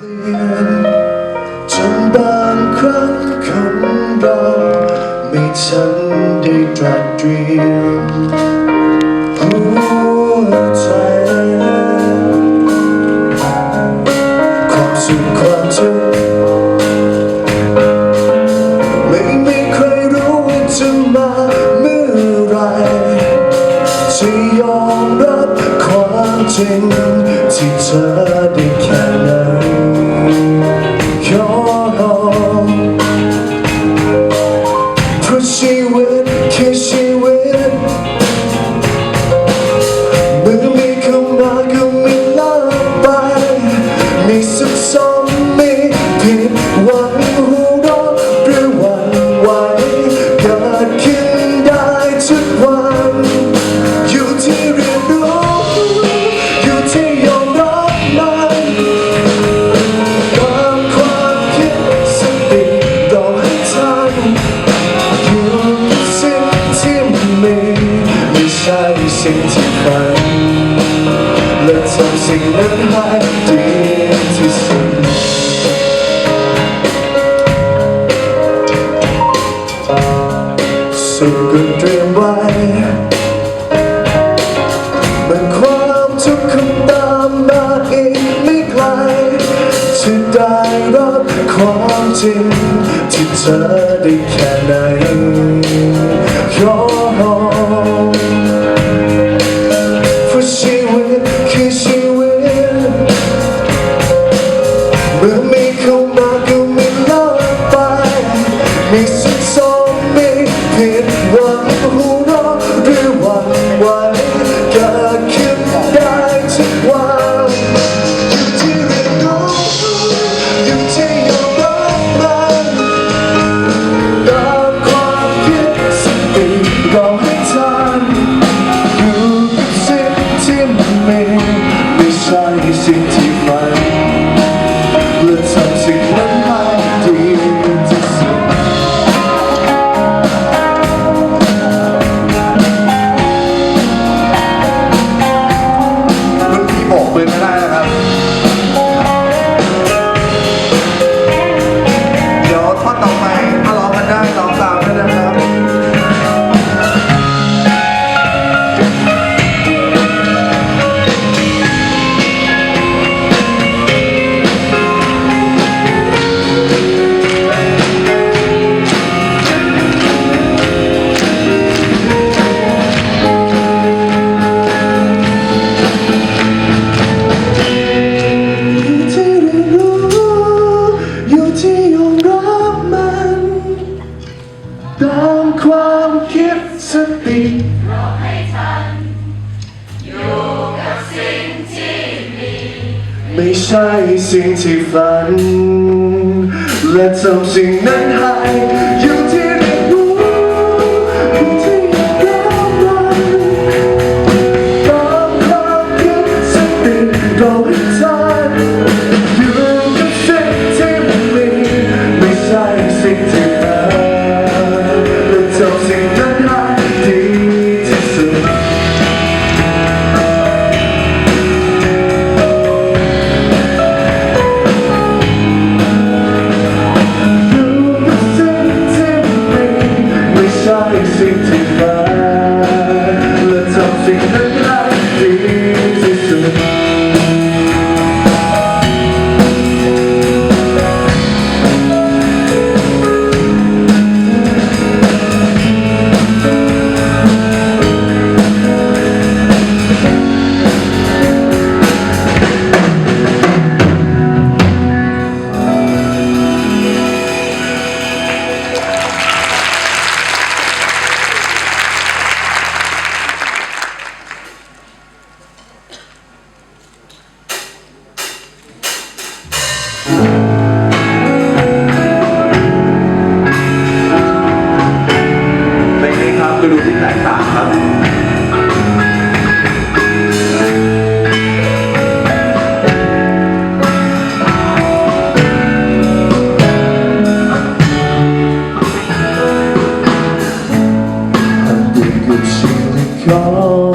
เปลี่ยนจนบางครั้งคำเราไม่ฉันได้ตรัส สิ่งที่ฝันและทำสิ่งนั้นให้ดีที่สุดสิ่งก็เตรียมไว้มันความทุกข์คงตามมาอีกไม่ไกลจะได้รับความจริงที่เธอได้แค่ไหน ใช่สิ่งที่ฝัน และทำสิ่งนั้นให้ Oh.